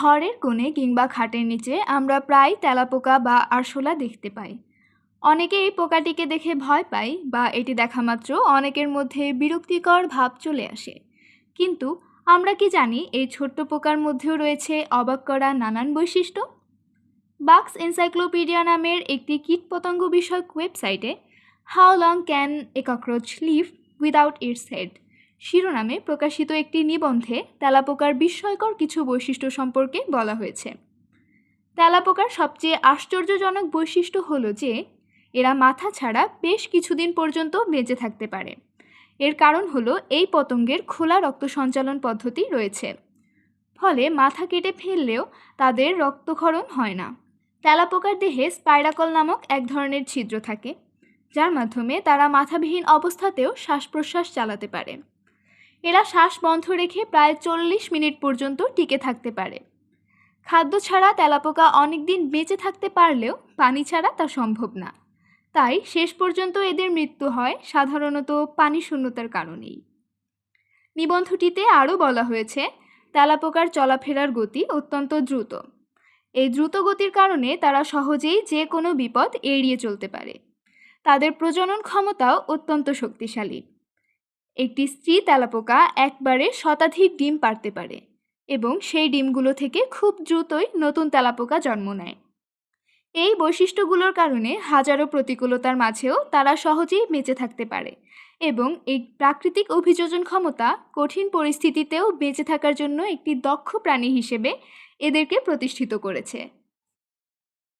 ঘরের কোণে কিংবা খাটের নিচে আমরা প্রায় তেলাপোকা বা আরশোলা দেখতে পাই। অনেকে এই পোকাটিকে দেখে ভয় পায় বা এটি দেখা মাত্র অনেকের মধ্যে বিরক্তিকর ভাব চলে আসে। কিন্তু আমরা কি জানি এই ছোট্ট পোকার মধ্যেও রয়েছে অবাক করা নানান বৈশিষ্ট্য? বাক্স এনসাইক্লোপিডিয়া নামের একটি কীটপতঙ্গ বিষয়ক ওয়েবসাইটে, how long can a cockroach live without its head? শিরোনামে প্রকাশিত একটি নিবন্ধে তেলাপোকার বিস্ময়কর কিছু বৈশিষ্ট্য সম্পর্কে বলা হয়েছে। তেলাপোকার সবচেয়ে আশ্চর্যজনক বৈশিষ্ট্য হলো যে, এরা মাথা ছাড়া বেশ কিছুদিন পর্যন্ত বেঁচে থাকতে পারে। এর কারণ হলো এই পতঙ্গের খোলা রক্ত সঞ্চালন পদ্ধতি রয়েছে। ফলে মাথা কেটে ফেললেও তাদের রক্তক্ষরণ হয় না। তেলাপোকার দেহে স্পাইরাকল নামক এক ধরনের ছিদ্র থাকে, যার মাধ্যমে তারা মাথাবিহীন অবস্থাতেও শ্বাস প্রশ্বাস চালাতে পারে। এরা শ্বাস বন্ধ রেখে প্রায় চল্লিশ মিনিট পর্যন্ত টিকে থাকতে পারে। খাদ্য ছাড়া তেলাপোকা অনেক দিন বেঁচে থাকতে পারলেও পানি ছাড়া তা সম্ভব না। তাই শেষ পর্যন্ত এদের মৃত্যু হয় সাধারণত পানি শূন্যতার কারণেই। নিবন্ধটিতে আরও বলা হয়েছে, তেলাপোকার চলাফেরার গতি অত্যন্ত দ্রুত। এই দ্রুত গতির কারণে তারা সহজেই যে কোনো বিপদ এড়িয়ে চলতে পারে। তাদের প্রজনন ক্ষমতাও অত্যন্ত শক্তিশালী। একটি স্ত্রী তেলাপোকা একবারে শতাধিক ডিম পারতে পারে এবং সেই ডিমগুলো থেকে খুব দ্রুতই নতুন তেলাপোকা জন্ম নেয়। এই বৈশিষ্ট্যগুলোর কারণে হাজারো প্রতিকূলতার মাঝেও তারা সহজেই বেঁচে থাকতে পারে এবং এই প্রাকৃতিক অভিযোজন ক্ষমতা কঠিন পরিস্থিতিতেও বেঁচে থাকার জন্য একটি দক্ষ প্রাণী হিসেবে এদেরকে প্রতিষ্ঠিত করেছে।